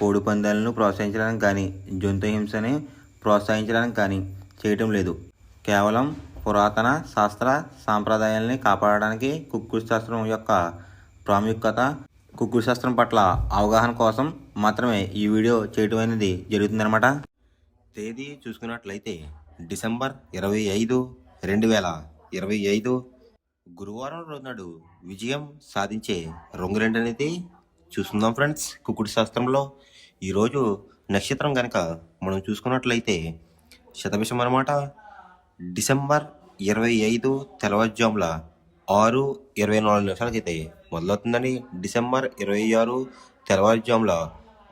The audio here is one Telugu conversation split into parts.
కోడి పందాలను ప్రోత్సహించడానికి కానీ జంతు హింసని ప్రోత్సహించడానికి కానీ చేయటం లేదు. కేవలం పురాతన శాస్త్ర సాంప్రదాయాల్ని కాపాడడానికి కుక్కుడు శాస్త్రం యొక్క ప్రాముఖ్యత కుక్కుడు శాస్త్రం పట్ల అవగాహన కోసం మాత్రమే ఈ వీడియో చేయటం అనేది జరుగుతుందన్నమాట. తేదీ చూసుకున్నట్లయితే డిసెంబర్ ఇరవై ఐదు రెండు వేల ఇరవై ఐదు గురువారం రోజు నాడు విజయం సాధించే రంగురెండు చూస్తున్నాం చూసుకుందాం ఫ్రెండ్స్. కుక్కుడు శాస్త్రంలో ఈరోజు నక్షత్రం కనుక మనం చూసుకున్నట్లయితే శతభిషం అనమాట డిసెంబర్ ఇరవై ఐదు తెల్లవారుజాముల ఆరు ఇరవై నాలుగు నిమిషాలకైతే మొదలవుతుందని డిసెంబర్ ఇరవై ఆరు తెల్లవారుజాముల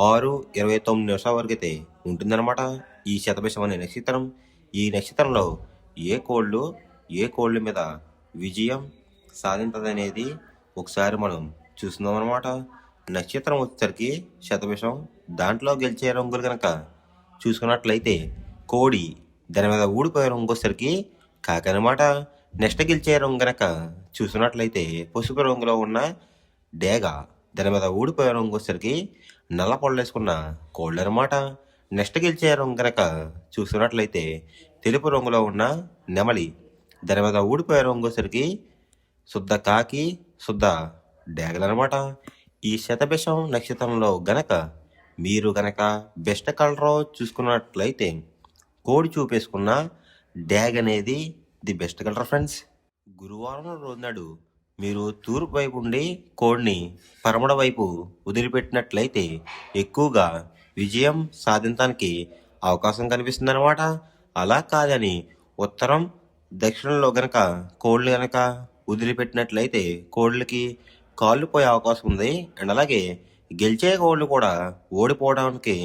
ఆరు ఇరవై తొమ్మిది నిమిషాల వరకు అయితే ఉంటుందన్నమాట ఈ శతభిషం అనే నక్షత్రం. ఈ నక్షత్రంలో ఏ కోళ్ళు ఏ కోళ్ళ మీద విజయం సాధించదనేది ఒకసారి మనం చూస్తున్నాం అనమాట నక్షత్రం వచ్చేసరికి శతవిషం దాంట్లో గెలిచే రంగులు కనుక చూసుకున్నట్లయితే కోడి దాని మీద ఊడిపోయే రంగు వచ్చేసరికి కాకనమాట నెక్స్ట్ గెలిచే రంగు గనక చూసుకున్నట్లయితే పసుపు రంగులో ఉన్న డేగ దాని మీద ఊడిపోయే రంగు వచ్చేసరికి నల్ల పొడలేసుకున్న కోళ్ళు అనమాట నెక్స్ట్ గెలిచే రంగు కనుక చూసుకున్నట్లయితే తెలుపు రంగులో ఉన్న నెమలి దాని మీద ఊడిపోయే రంగు వచ్చేసరికి శుద్ధ కాకి శుద్ధ డేగలనమాట ఈ శతభిషం నక్షత్రంలో గనక మీరు గనక బెస్ట్ కలర్ చూసుకున్నట్లయితే కోడి చూపేసుకున్న డ్యాగ్ అనేది ది బెస్ట్ కలర్ ఫ్రెండ్స్. గురువారం రోజు నాడు మీరు తూర్పు వైపు ఉండి కోడిని పరమడ వైపు వదిలిపెట్టినట్లయితే ఎక్కువగా విజయం సాధించడానికి అవకాశం కనిపిస్తుందన్నమాట. అలా కాదని ఉత్తరం దక్షిణంలో గనక కోళ్ళు గనక వదిలిపెట్టినట్లయితే కోళ్ళకి కాళ్ళు పోయే అవకాశం ఉంది. అండ్ అలాగే గెలిచే కోళ్ళు కూడా ఓడిపోవడానికి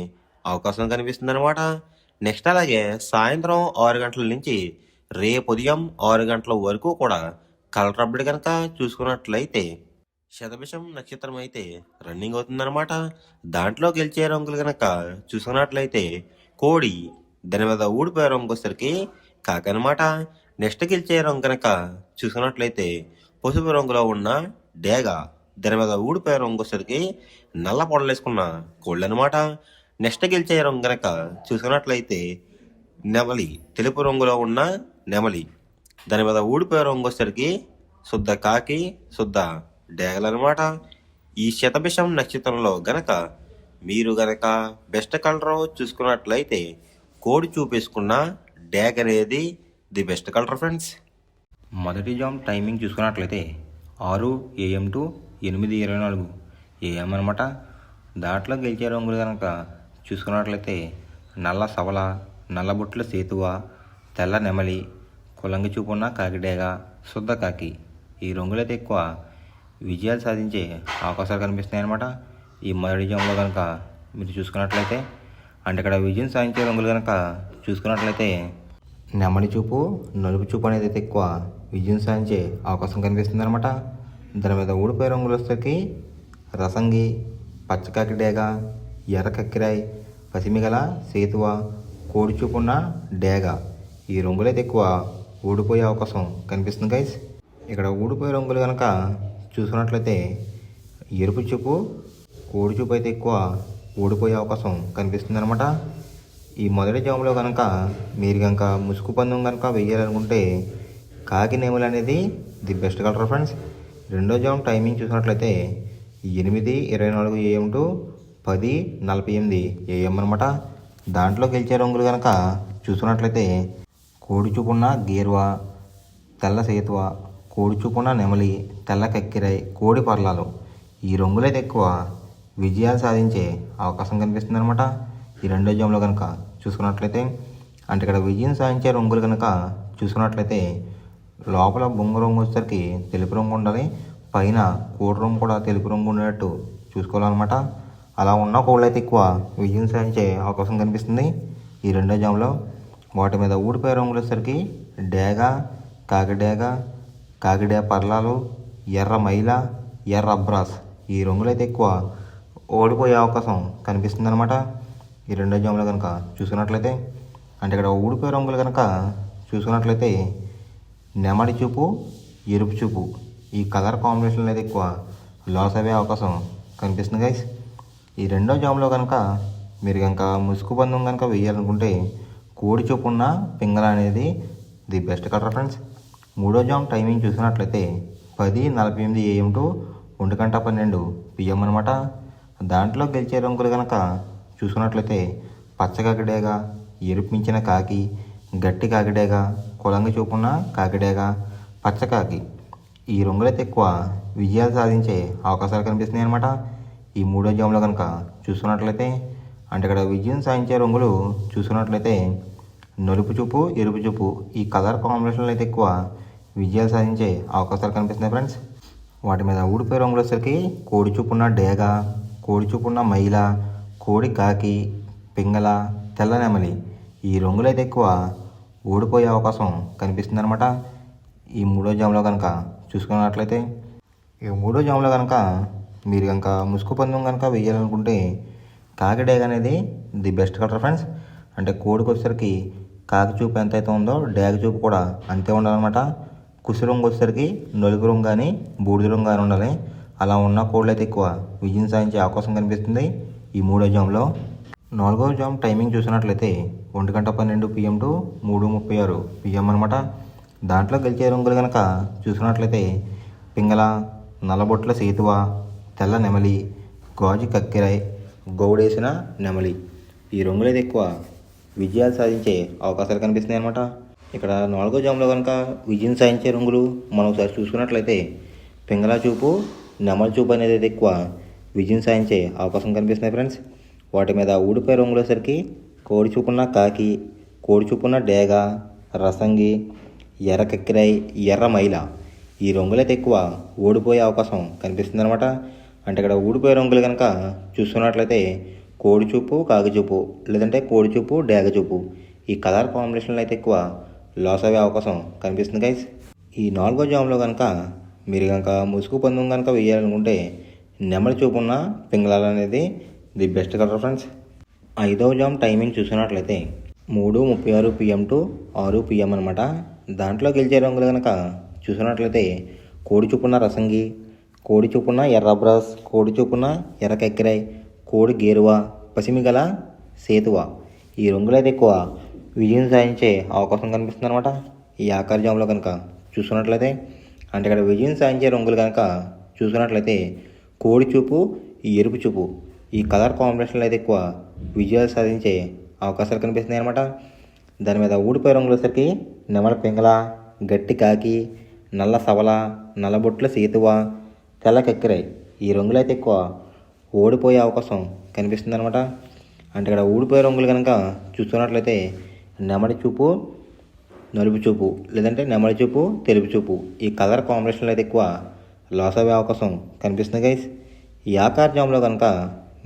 అవకాశం కనిపిస్తుంది అనమాట నెక్స్ట్ అలాగే సాయంత్రం ఆరు గంటల నుంచి రేపు ఉదయం ఆరు గంటల వరకు కూడా కలర్ అప్డేట్ కనుక చూసుకున్నట్లయితే శతభిషం నక్షత్రం అయితే రన్నింగ్ అవుతుందన్నమాట. దాంట్లో గెలిచే రంగులు కనుక చూసుకున్నట్లయితే కోడి దాని మీద ఊడిపోయే రంగు వచ్చేసరికి కాకనమాట నెక్స్ట్ గెలిచే రంగు కనుక చూసుకున్నట్లయితే పసుపు రంగులో ఉన్న డేగ దాని మీద ఊడిపోయే రంగు నల్ల పొడలేసుకున్న కోళ్ళు అనమాట నెక్స్ట్ గెలిచే రంగు చూసుకున్నట్లయితే నెమలి తెలుపు రంగులో ఉన్న నెమలి. దాని మీద ఊడిపోయే రంగు శుద్ధ కాకి శుద్ధ డేగలనమాట. ఈ శతభిషం నక్షత్రంలో గనక మీరు గనక బెస్ట్ కలర్ చూసుకున్నట్లయితే కోడి చూపేసుకున్న డ్యాగ్ అనేది ది బెస్ట్ కలర్ ఫ్రెండ్స్. మొదటి జామ్ టైమింగ్ చూసుకున్నట్లయితే ఆరు ఏఎం టు ఎనిమిది ఇరవై నాలుగు ఏఎం అనమాట దాంట్లో గెలిచే రంగులు కనుక చూసుకున్నట్లయితే నల్ల సవల నల్ల బుట్ల సేతువ తెల్ల నెమలి కులంగి చూపున్న కాకిడేగ శుద్ధ కాకి ఈ రంగులైతే ఎక్కువ విజయాలు సాధించే అవకాశాలు కనిపిస్తున్నాయి అనమాట ఈ మొదటి జంలో కనుక మీరు చూసుకున్నట్లయితే అంటే ఇక్కడ విజయం సాధించే రంగులు కనుక చూసుకున్నట్లయితే నెమలి చూపు నలుపు చూపు అనేది అయితే ఎక్కువ విజయం సాధించే అవకాశం కనిపిస్తుంది అనమాట దాని మీద ఊడిపోయే రంగులు వచ్చేసరికి రసంగి పచ్చకాకి డేగ ఎర్ర కక్కిరాయి పసిమిగల సేతువ కోడిచూపున్న డేగ. ఈ రంగులైతే ఎక్కువ ఊడిపోయే అవకాశం కనిపిస్తుంది గైస్ ఇక్కడ ఊడిపోయే రంగులు కనుక చూసుకున్నట్లయితే ఎరుపు చూపు కోడి చూపు అయితే ఎక్కువ ఊడిపోయే అవకాశం కనిపిస్తుంది అనమాట ఈ మొదటి జాములో కనుక మీరు కనుక ముసుగు పందెం కనుక వెయ్యాలనుకుంటే కాకి నేములు అనేది ది బెస్ట్ కలర్ ఫ్రెండ్స్. రెండో జామ్ టైమింగ్ చూసినట్లయితే ఎనిమిది ఇరవై నాలుగు ఏఎం టు పది నలభై ఎనిమిది ఏఎం అనమాట దాంట్లో గెలిచే రంగులు కనుక చూసుకున్నట్లయితే కోడి చూపున్న గేర్వా తెల్ల సేతువ కోడి చూపున్న నెమలి తెల్ల కక్కిరాయి కోడి పర్లాలు. ఈ రంగులైతే ఎక్కువ విజయాలు సాధించే అవకాశం కనిపిస్తుంది అనమాట ఈ రెండో జామ్లో కనుక చూసుకున్నట్లయితే అంటే ఇక్కడ విజయం సాధించే రంగులు కనుక చూసుకున్నట్లయితే లోపల బొంగు రంగు వచ్చేసరికి తెలుపు రంగు ఉండాలి పైన కోడి రంగు కూడా తెలుపు రంగు ఉండేటట్టు చూసుకోవాలన్నమాట. అలా ఉన్న కోళ్ళు అయితే ఎక్కువ విజయం సాధించే అవకాశం కనిపిస్తుంది ఈ రెండో జాములో. వాటి మీద ఊడిపోయే రంగులు వచ్చేసరికి డేగ కాకిడేగ కాకిడే పర్లాలు ఎర్ర మైల ఎర్ర అబ్రాస్ ఈ రంగులు అయితే ఎక్కువ ఓడిపోయే అవకాశం కనిపిస్తుంది అనమాట ఈ రెండో జాములో కనుక చూసుకున్నట్లయితే అంటే ఇక్కడ ఊడిపోయే రంగులు కనుక చూసుకున్నట్లయితే నెమడి చూపు ఎరుపు చూపు. ఈ కలర్ కాంబినేషన్ అనేది ఎక్కువ లాస్ అయ్యే అవకాశం కనిపిస్తుంది గైస్ ఈ రెండో జామ్లో కనుక మీరు కనుక ముసుగు బంధం కనుక వేయాలనుకుంటే కోడి చూపు ఉన్న పింగళ అనేది ది బెస్ట్ కలర్ ఫ్రెండ్స్ మూడో జామ్ టైమింగ్ చూసినట్లయితే పది నలభై ఎనిమిది ఏఎం టు ఒంటి గంట పన్నెండు పిఎం అనమాట దాంట్లో గెలిచే రంగులు కనుక చూసుకున్నట్లయితే పచ్చ కాకిడేగా ఎరుపు మించిన కాకి గట్టి కాకిడేగా కులంగి చూపున్న కాకిడేగా పచ్చకాకి. ఈ రంగులైతే ఎక్కువ విజయాలు సాధించే అవకాశాలు కనిపిస్తున్నాయి అనమాట ఈ మూడో జాములో కనుక చూసుకున్నట్లయితే అంటే ఇక్కడ విజయం సాధించే రంగులు చూసుకున్నట్లయితే నలుపు చూపు ఎరుపు చూపు ఈ కలర్ కాంబినేషన్లో అయితే ఎక్కువ విజయాలు సాధించే అవకాశాలు కనిపిస్తున్నాయి ఫ్రెండ్స్. వాటి మీద ఊడిపోయే రంగులు వచ్చేసరికి కోడి చూపున్న డేగ కోడి చూపున్న మైల కోడి కాకి పింగళ తెల్ల నెమలి ఈ రంగులైతే ఎక్కువ ఓడిపోయే అవకాశం కనిపిస్తుంది అనమాట ఈ మూడో జాములో కనుక చూసుకున్నట్లయితే ఈ మూడో జాములో కనుక మీరు కనుక ముసుగు పందెం కనుక వేయాలనుకుంటే కాకిడేగ అనేది ది బెస్ట్ కలర్ ఫ్రెండ్స్. అంటే కోడికి వచ్చేసరికి కాకి చూపు ఎంత అయితే ఉందో డ్యాగ్ చూపు కూడా అంతే ఉండాలన్నమాట. కుసి రంగు వచ్చేసరికి నలుగు రంగు కానీ బూడిద రంగు కానీ ఉండాలి. అలా ఉన్న కోళ్ళు అయితే ఎక్కువ విజయం సాధించే అవకాశం కనిపిస్తుంది ఈ మూడో జామ్లో. నాలుగో జామ్ టైమింగ్ చూసినట్లయితే ఒంటి గంట పన్నెండు పిఎం టు మూడు ముప్పై ఆరు పిఎం అనమాట దాంట్లో గెలిచే రంగులు కనుక చూసినట్లయితే పింగళ నల్లబొట్ల సేతువ తెల్ల నెమలి గాజు కక్కిరాయ్ గౌడేసిన నెమలి. ఈ రంగులు అయితే ఎక్కువ విజయాలు సాధించే అవకాశాలు కనిపిస్తున్నాయి అనమాట ఇక్కడ నాలుగో జామ్లో కనుక విజయం సాధించే రంగులు మనం ఒకసారి చూసుకున్నట్లయితే పింగళ చూపు నెమలి చూపు అనేది అయితే ఎక్కువ విజయం సాధించే అవకాశం కనిపిస్తున్నాయి ఫ్రెండ్స్. వాటి మీద ఊడిపోయే రంగులు వచ్చేసరికి కోడి చూపున్న కాకి కోడి చూపున్న డేగ రసంగి ఎర్ర కక్కిరాయి ఎర్ర మైల. ఈ రంగులైతే ఎక్కువ ఓడిపోయే అవకాశం కనిపిస్తుంది అనమాట అంటే ఇక్కడ ఊడిపోయే రంగులు కనుక చూసుకున్నట్లయితే కోడి చూపు కాకి చూపు లేదంటే కోడి చూపు డేగ చూపు ఈ కలర్ కాంబినేషన్లో అయితే ఎక్కువ లాస్ అయ్యే అవకాశం కనిపిస్తుంది గైస్ ఈ నాలుగో జామ్లో కనుక మీరు కనుక ముసుగు పందెం కనుక వేయాలనుకుంటే నెమలి చూపున్న పింగళాలు అనేది ది బెస్ట్ కలర్ ఫ్రెండ్స్? ఐదవ జామ్ టైమింగ్ చూసినట్లయితే మూడు ముప్పై ఆరు పిఎం టు ఆరు పిఎం అనమాట దాంట్లో గెలిచే రంగులు కనుక చూసినట్లయితే కోడి చూపున్న రసంగి కోడి చూపున్న ఎర్ర బ్రస్ కోడి చూపున్న ఎర్ర కెక్కిరాయ్ కోడి గేరువ పసిమిగల సేతువ. ఈ రంగులైతే ఎక్కువ విజయం సాధించే అవకాశం కనిపిస్తుంది అనమాట ఈ ఆకార జామ్లో కనుక చూసుకున్నట్లయితే అంటే ఇక్కడ విజయం సాధించే రంగులు కనుక చూసుకున్నట్లయితే కోడి చూపు ఎరుపు చూపు. ఈ కలర్ కాంబినేషన్లో అయితే ఎక్కువ విజయాలు సాధించే అవకాశాలు కనిపిస్తున్నాయి అనమాట దాని మీద ఊడిపోయే రంగులు వచ్చేసరికి నెమల పింగళ గట్టి కాకి నల్ల సవల నల్లబొట్ల సీతువ తెల్ల కక్కిరాయి ఈ రంగులు అయితే ఎక్కువ ఓడిపోయే అవకాశం కనిపిస్తుంది అనమాట అంటే ఇక్కడ ఊడిపోయే రంగులు కనుక చూస్తున్నట్లయితే నెమడి చూపు నలుపు చూపు లేదంటే నెమలి చూపు తెలుపు చూపు ఈ కలర్ కాంబినేషన్లో అయితే ఎక్కువ లాస్ అయ్యే అవకాశం కనిపిస్తుంది గైస్ ఈ ఆకార కనుక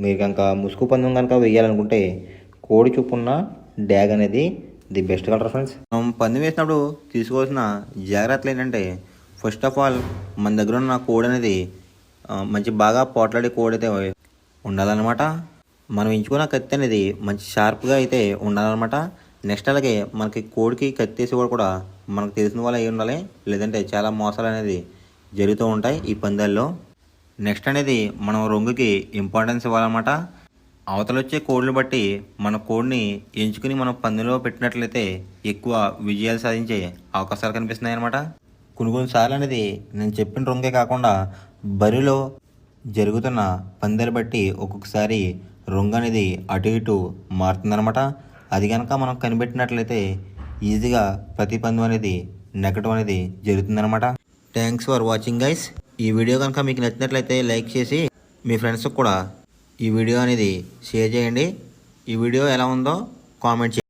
మీరు కనుక ముసుగు పందెం కనుక వేయాలనుకుంటే కోడి చూపున్న డ్యాగ్ అనేది ది బెస్ట్ కలర్ ఫ్రెండ్స్. మనం పందెం వేసినప్పుడు తీసుకోవాల్సిన జాగ్రత్తలు ఏంటంటే ఫస్ట్ ఆఫ్ ఆల్ మన దగ్గర ఉన్న కోడ్ అనేది మంచి బాగా పోట్లాడే కోడ్ అయితే ఉండాలన్నమాట. మనం ఎంచుకున్న కత్తి అనేది మంచి షార్ప్గా అయితే ఉండాలన్నమాట. నెక్స్ట్ అలాగే మనకి కోడికి కత్తి వేసేవాడు కూడా మనకు తెలిసిన వాళ్ళు అయి ఉండాలి. లేదంటే చాలా మోసాలు అనేది జరుగుతూ ఉంటాయి ఈ పందాల్లో. నెక్స్ట్ అనేది మనం రొంగుకి ఇంపార్టెన్స్ ఇవ్వాలన్నమాట. అవతల వచ్చే కోడ్లు బట్టి మన కోడ్ని ఎంచుకుని మనం పందులో పెట్టినట్లయితే ఎక్కువ విజయాలు సాధించే అవకాశాలు కనిపిస్తున్నాయి అనమాట కొన్ని కొన్నిసార్లు అనేది నేను చెప్పిన రొంగే కాకుండా బరిలో జరుగుతున్న పందాలు బట్టి ఒక్కొక్కసారి రొంగ అనేది అటు ఇటు మారుతుందనమాట అది కనుక మనం కనిపెట్టినట్లయితే ఈజీగా ప్రతి పందెం అనేది నెగటివ్ అనేది జరుగుతుందనమాట థ్యాంక్స్ ఫర్ వాచింగ్ గైస్ ఈ వీడియో కనుక మీకు నచ్చినట్లయితే లైక్ చేసి మీ ఫ్రెండ్స్కి కూడా ఈ వీడియో అనేది షేర్ చేయండి. ఈ వీడియో ఎలా ఉందో కామెంట్ చేయండి.